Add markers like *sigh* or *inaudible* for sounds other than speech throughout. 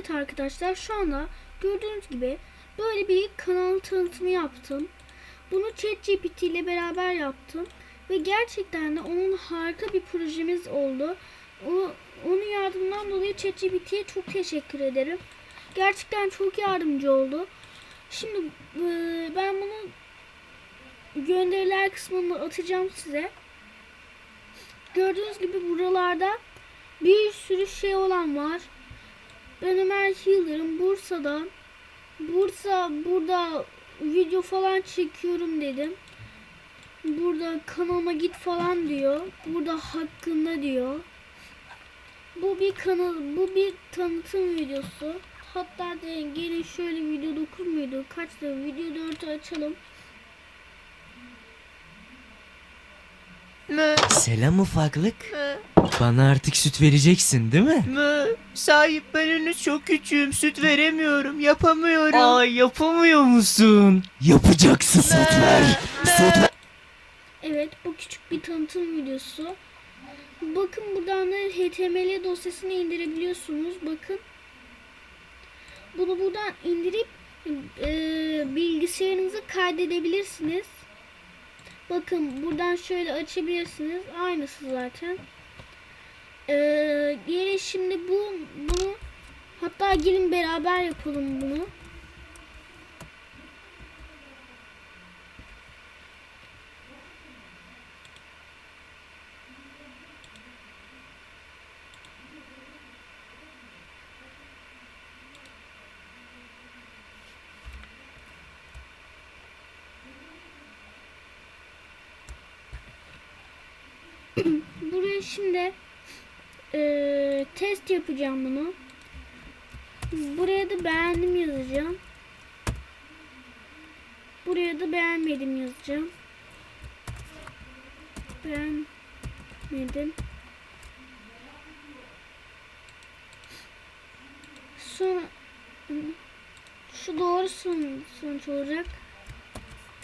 Evet arkadaşlar şu anda gördüğünüz gibi böyle bir kanal tanıtımı yaptım. Bunu ChatGPT ile beraber yaptım. Ve gerçekten de onun harika bir projemiz oldu. O, onun yardımından dolayı ChatGPT'ye çok teşekkür ederim. Gerçekten çok yardımcı oldu. Şimdi e, ben bunu gönderiler kısmına atacağım size. Gördüğünüz gibi buralarda bir sürü şey olan var. Ben Ömer Yıldırım Bursa'dan. Bursa burada video falan çekiyorum dedim. Burada kanalıma git falan diyor. Burada hakkında diyor. Bu bir kanal, bu bir tanıtım videosu. Hatta de gelin şöyle video 9 muydu? Kaçtı? Video 4'ü açalım. Mı, Selam ufaklık. mı, Bana artık süt vereceksin değil mi? mı. Sahip ben henüz çok küçüğüm. Süt veremiyorum. Yapamıyorum. Aa yapamıyor musun? Yapacaksın süt ver. Süt ver. Evet bu küçük bir tanıtım videosu. Bakın buradan da HTML dosyasını indirebiliyorsunuz. Bakın. Bunu buradan indirip e, bilgisayarınıza kaydedebilirsiniz. Bakın buradan şöyle açabilirsiniz. Aynısı zaten. E, gelin şimdi bu bunu hatta gelin beraber yapalım bunu. Buraya şimdi eee, test yapacağım bunu. Buraya da beğendim yazacağım. Buraya da beğenmedim yazacağım. Beğenmedim. Sonra şu doğru son- sonuç olacak.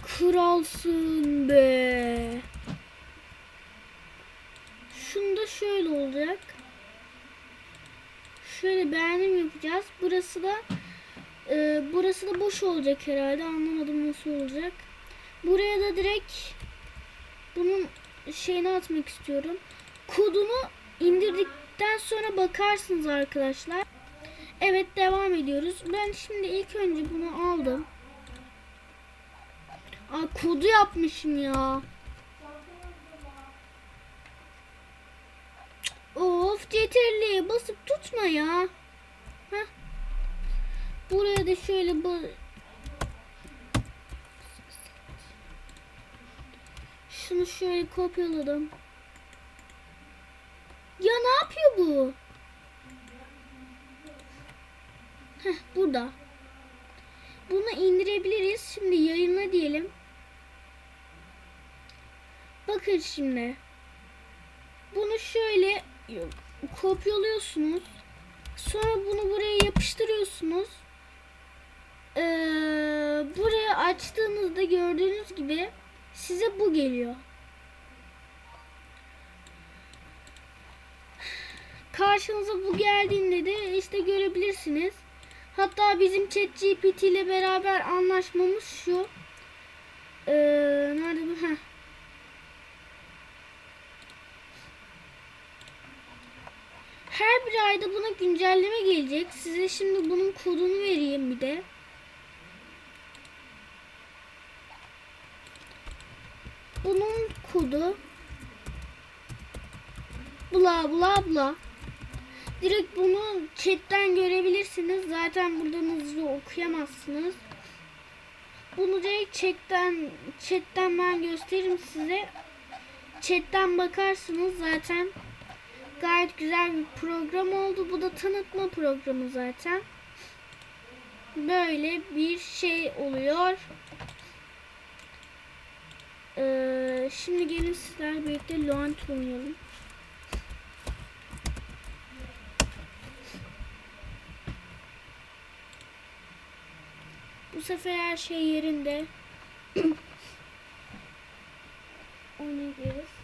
Kralsın be. Şöyle olacak. Şöyle beğendim yapacağız. Burası da e, burası da boş olacak herhalde. Anlamadım nasıl olacak. Buraya da direkt bunun şeyini atmak istiyorum. Kodunu indirdikten sonra bakarsınız arkadaşlar. Evet devam ediyoruz. Ben şimdi ilk önce bunu aldım. Aa, kodu yapmışım ya. Of yeterli. Basıp tutma ya. Heh. Buraya da şöyle ba- Şunu şöyle kopyaladım. Ya ne yapıyor bu? Heh burada. Bunu indirebiliriz. Şimdi yayınla diyelim. Bakın şimdi. Bunu şöyle kopyalıyorsunuz. Sonra bunu buraya yapıştırıyorsunuz. Ee, buraya açtığınızda gördüğünüz gibi size bu geliyor. Karşınıza bu geldiğinde de işte görebilirsiniz. Hatta bizim ChatGPT ile beraber anlaşmamız şu. Ee, nerede bu? Heh. Her bir ayda buna güncelleme gelecek. Size şimdi bunun kodunu vereyim bir de. Bunun kodu bla bla bla. Direkt bunu chatten görebilirsiniz. Zaten buradan hızlı okuyamazsınız. Bunu direkt chatten chatten ben gösteririm size. Chatten bakarsınız zaten. Gayet güzel bir program oldu. Bu da tanıtma programı zaten. Böyle bir şey oluyor. Ee, şimdi gelin sizler birlikte Launch oynayalım. Bu sefer her şey yerinde. *clears throat* Oynayabiliriz.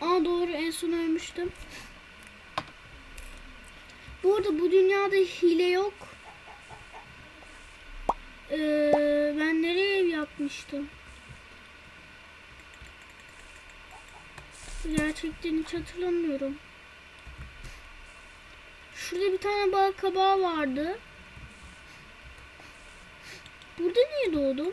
Aa doğru en son ölmüştüm. Bu arada bu dünyada hile yok. Ee, ben nereye ev yapmıştım? Gerçekten hiç hatırlamıyorum. Şurada bir tane bal kabağı vardı. Burada niye doğdum?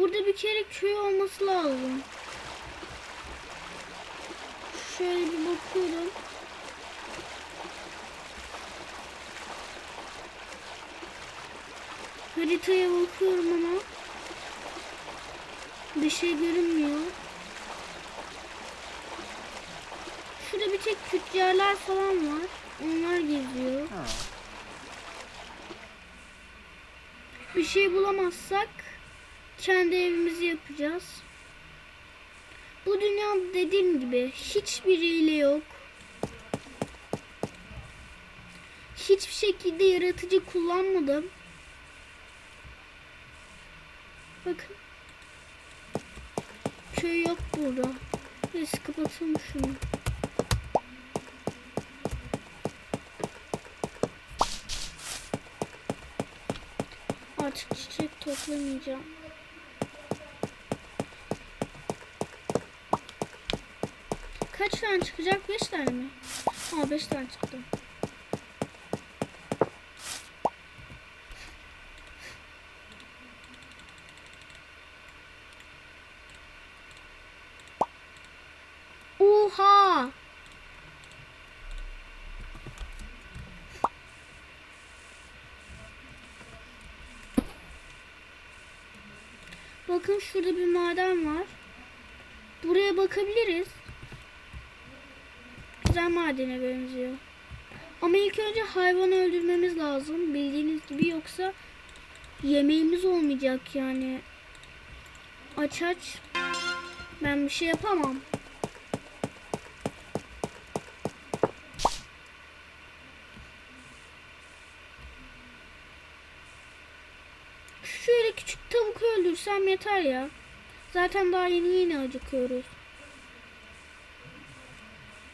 Burada bir kere köy olması lazım. Şöyle bir bakıyorum. Haritaya bakıyorum ama bir şey görünmüyor. Şurada bir tek tüccarlar falan var. Onlar geziyor. Bir şey bulamazsak kendi evimizi yapacağız. Bu dünya dediğim gibi hiçbiriyle yok. Hiçbir şekilde yaratıcı kullanmadım. Bakın. Köy yok burada. Neyse kapatalım şunu. Artık çiçek toplamayacağım. Kaç tane çıkacak? 5 tane mi? Aa 5 tane çıktı. Oha! Bakın şurada bir maden var. Buraya bakabiliriz. Güzel madene benziyor. Ama ilk önce hayvanı öldürmemiz lazım. Bildiğiniz gibi yoksa yemeğimiz olmayacak yani. Aç aç. Ben bir şey yapamam. Şöyle küçük tavuk öldürsem yeter ya. Zaten daha yeni yeni acıkıyoruz.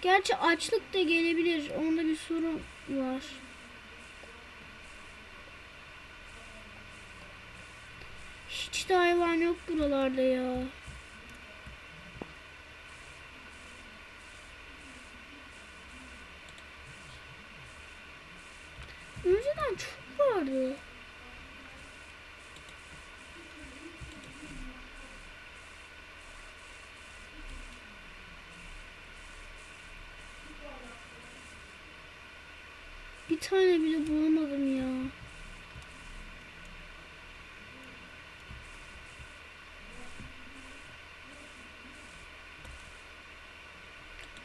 Gerçi açlık da gelebilir. Onda bir sorun var. Hiç de hayvan yok buralarda ya. Önceden çok vardı. Bir tane bile bulamadım ya.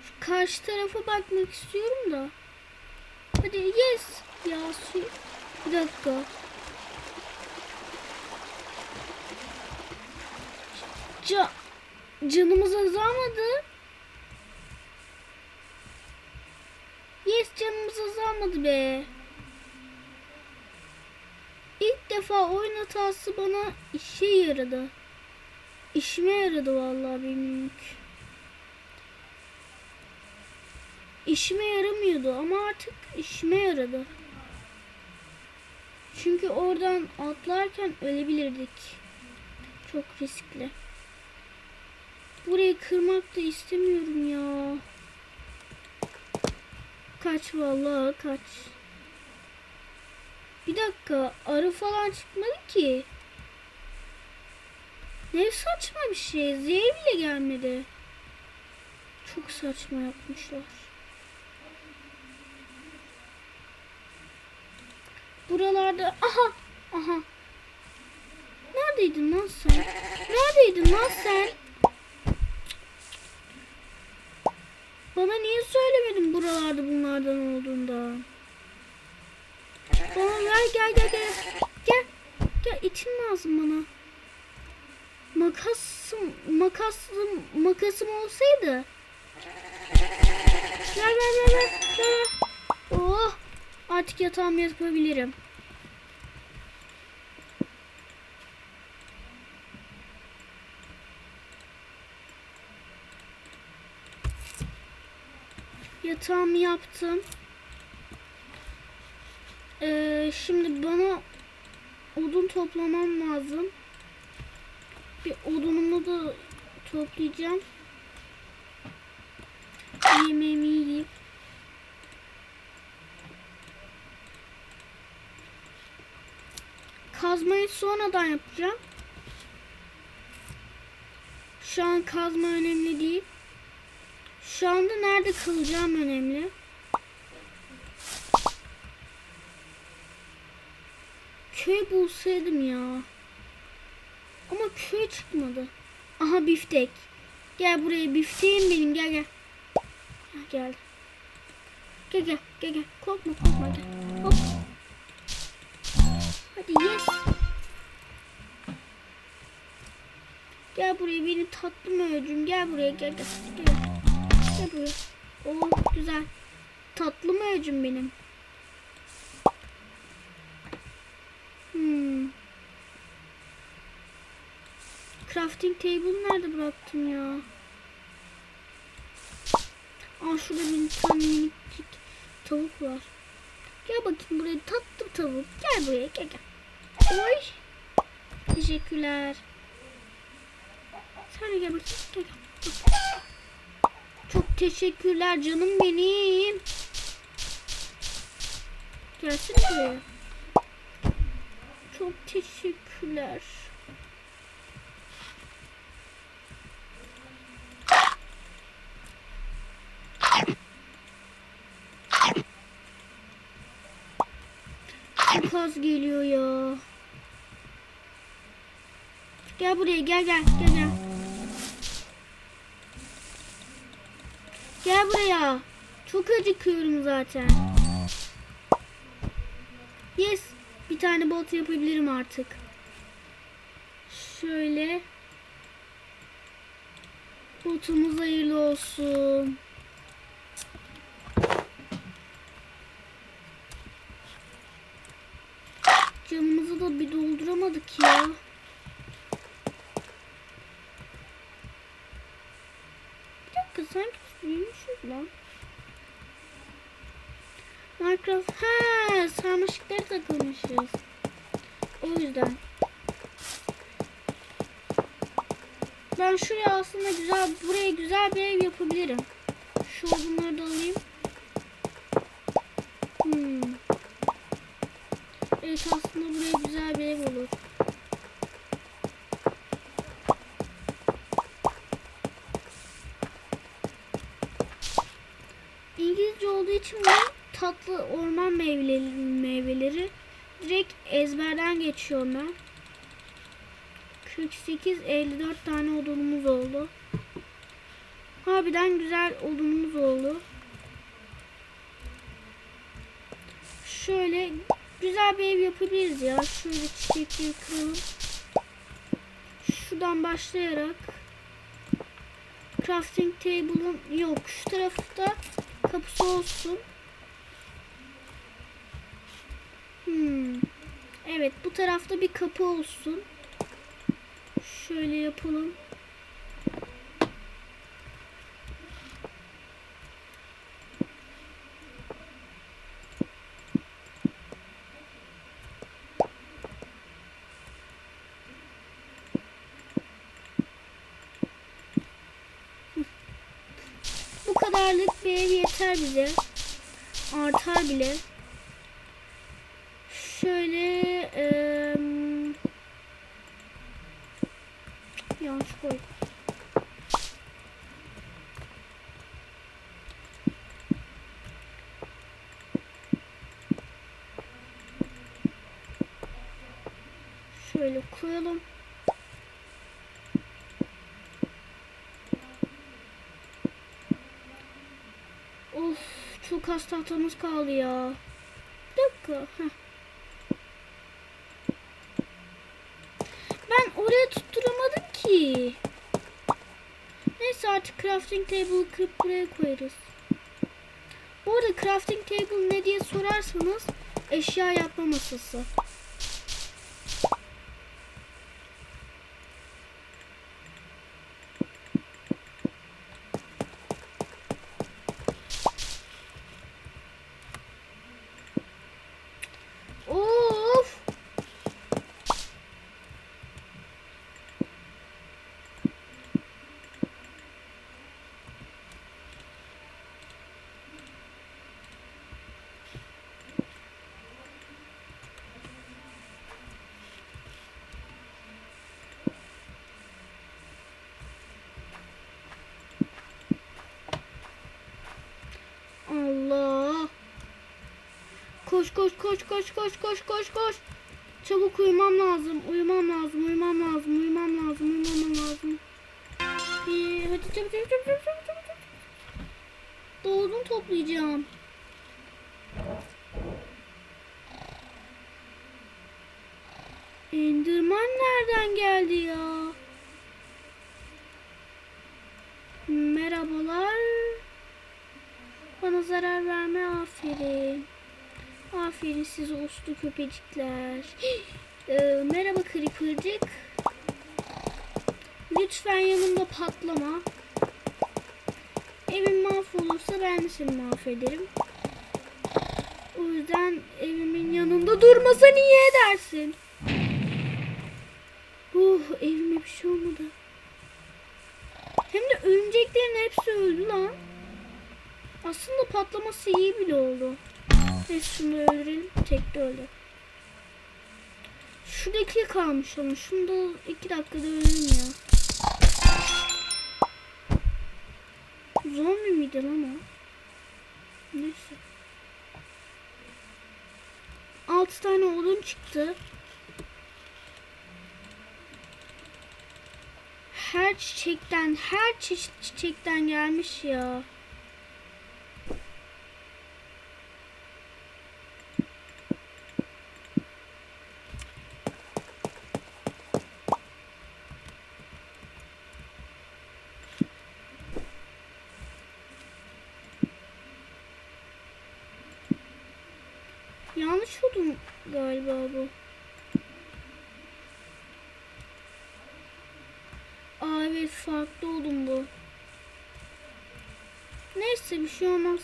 Şu karşı tarafa bakmak istiyorum da. Hadi yes. Ya su. Bir dakika. Ca canımız azalmadı. Yes canımız azalmadı be. İlk defa oyun hatası bana işe yaradı. İşime yaradı vallahi benim İşime yaramıyordu ama artık işime yaradı. Çünkü oradan atlarken ölebilirdik. Çok riskli. Burayı kırmak da istemiyorum ya. Kaç vallahi kaç. Bir dakika arı falan çıkmadı ki. Ne saçma bir şey. Z bile gelmedi. Çok saçma yapmışlar. Buralarda aha aha. Neredeydin lan sen? Neredeydin lan sen? Bana niye söylemedin buralarda bunlardan olduğunda? Bana ver gel gel gel. Gel. Gel itin lazım bana. Makasım makasım makasım olsaydı. Ver ver ver ver. ver. Oh. Artık yatağımı yapabilirim. Yatağımı yaptım. Ee, şimdi bana odun toplamam lazım. Bir odunumu da toplayacağım. Yemeğimi yiyeyim. Kazmayı sonradan yapacağım. Şu an kazma önemli değil. Şu anda nerede kalacağım önemli. Köy bulsaydım ya. Ama köy çıkmadı. Aha biftek. Gel buraya bifteğim benim gel gel. Ha, gel. Gel gel gel gel. Korkma korkma gel. Hop. Hadi yes. Gel buraya benim tatlı möcüm. Gel buraya gel gel. Gel, buraya. Oh güzel. Tatlı möcüm benim. Hmm. Crafting table nerede bıraktım ya? Aa şurada bir tane minicik tavuk var. Gel bakayım buraya tatlı tavuk. Gel buraya gel gel. Oy. Teşekkürler. Sen gel bakayım. Gel gel. Çok teşekkürler canım benim. Gelsin buraya. Çok teşekkürler. Çok az geliyor ya. Gel buraya gel gel gel gel. Gel buraya. Çok acıkıyorum zaten. Yes. Bir tane bot yapabilirim artık. Şöyle. Botumuz hayırlı olsun. Camımızı da bir dolduramadık ya. Bir dakika sanki biz büyümüşüz lan. Minecraft ha sarmaşıkları takılmışız. O yüzden. Ben şuraya aslında güzel buraya güzel bir ev yapabilirim. Şu odunları da alayım. Hmm. Evet aslında buraya güzel bir ev olur. İngilizce olduğu için bu tatlı orman meyveleri, meyveleri direkt ezberden geçiyorum ben. 48 54 tane odunumuz oldu. Harbiden güzel odunumuz oldu. Şöyle güzel bir ev yapabiliriz ya. Şöyle çiçekleri kıralım. Şuradan başlayarak crafting table'ın yok şu tarafta kapısı olsun. Hmm. Evet bu tarafta bir kapı olsun. Şöyle yapalım. Bu kadarlık ev yeter bize. Artar bile. Şöyle eee Of çok az tahtamız kaldı ya. Bir dakika. Heh. Ben oraya tutturamadım ki. Neyse artık crafting table'ı kırıp buraya koyarız. Bu arada crafting table ne diye sorarsanız eşya yapma masası. Koş koş koş koş koş koş koş koş. Çabuk uyumam lazım. Uyumam lazım. Uyumam lazım. Uyumam lazım. Uyumam lazım. Bir, hadi çabuk çabuk çabuk çabuk çabuk çabuk. Doğdum toplayacağım. Enderman nereden geldi ya? Merhabalar. Bana zarar verme aferin. Aferin siz uslu köpecikler. Ee, merhaba Creeper'cık. Lütfen yanımda patlama. Evim mahvolursa ben de seni mahvederim. O yüzden evimin yanında durmasa niye edersin? Uh evime bir şey olmadı. Hem de örümceklerin hepsi öldü lan. Aslında patlaması iyi bile oldu. Neyse şunu da öldürelim. Tek de öldü. Şuradaki kalmış ama şunu da iki dakikada öldürürüm ya. Zombi miydi lan o? Neyse. Altı tane odun çıktı. Her çiçekten, her çeşit çiçekten gelmiş ya. Yanlış odun galiba bu. Aa evet farklı odun bu. Neyse bir şey olmaz.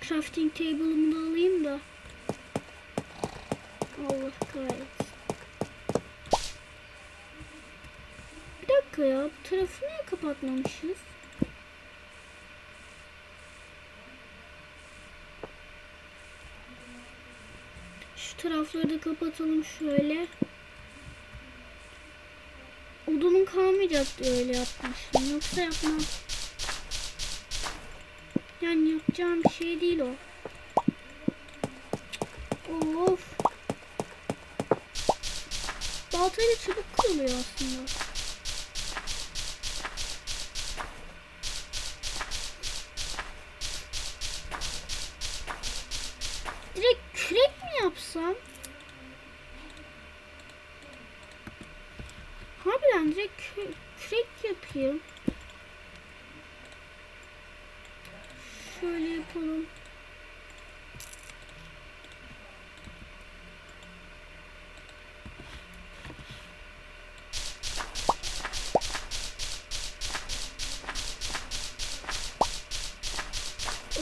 Crafting table'ımı da alayım da. Allah kahretsin. Bir dakika ya bu tarafı niye kapatmamışız? Şu tarafları da kapatalım şöyle. Odunun kalmayacak diye öyle yapmıştım. Yoksa yapmam. Yani yapacağım bir şey değil o. Of. Baltayla çabuk kırılıyor aslında. Direkt kürek mi yapsam? Harbiden direkt kü- kürek yapayım. Şöyle yapalım.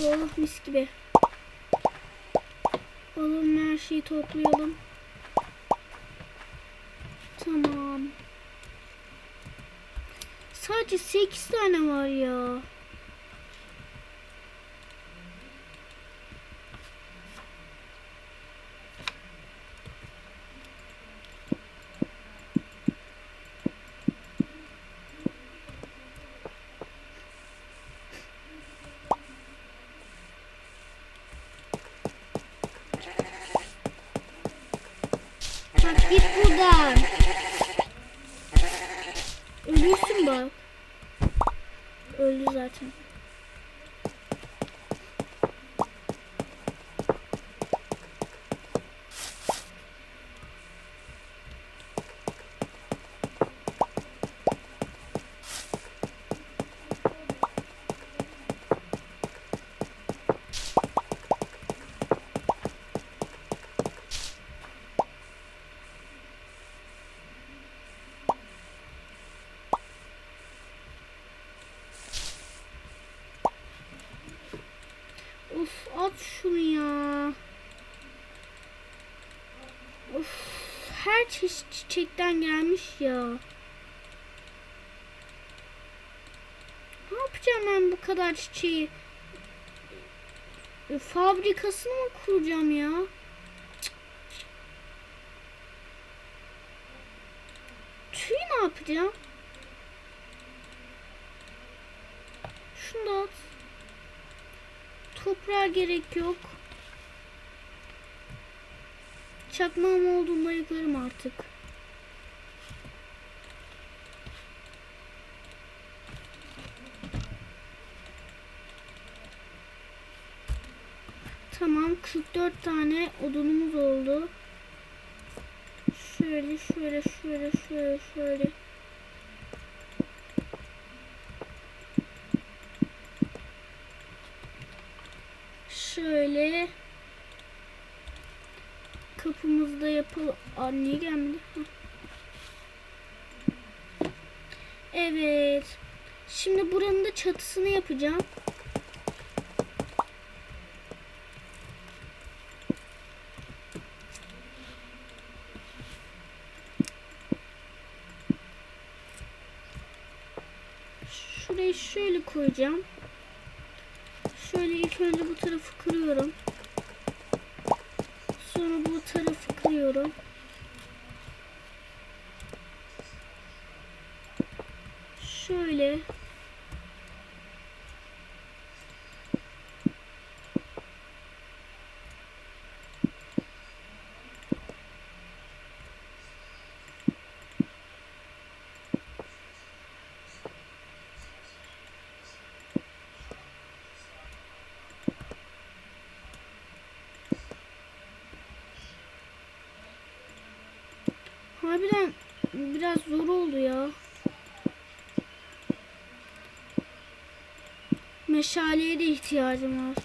Oh mis gibi. Alalım her şeyi toplayalım. Tamam. Sadece 8 tane var ya. Bak git buradan. Ölürsün bak. Öldü zaten. Of at şunu ya. Of her çeşit çiçekten gelmiş ya. Ne yapacağım ben bu kadar çiçeği? E, Fabrikasını mı kuracağım ya? Tüy ne yapacağım? şunu da at. Toprağa gerek yok. Çakmağım olduğunda yakarım artık. Tamam 44 tane odunumuz oldu. Şöyle şöyle şöyle şöyle şöyle. Şöyle kapımızda yapalım. Aa, niye gelmedi? Evet. Şimdi buranın da çatısını yapacağım. Şurayı şöyle koyacağım. Şöyle bu tarafı kırıyorum. Sonra bu tarafı kırıyorum. Şöyle. Harbiden biraz zor oldu ya. Meşaleye de ihtiyacım var.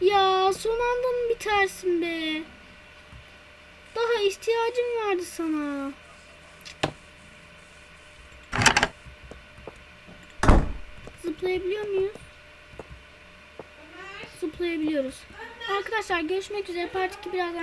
Ya son anda mı bitersin be? Daha ihtiyacım vardı sana. Zıplayabiliyor muyuz? Zıplayabiliyoruz. Arkadaşlar görüşmek üzere. Part 2 birazdan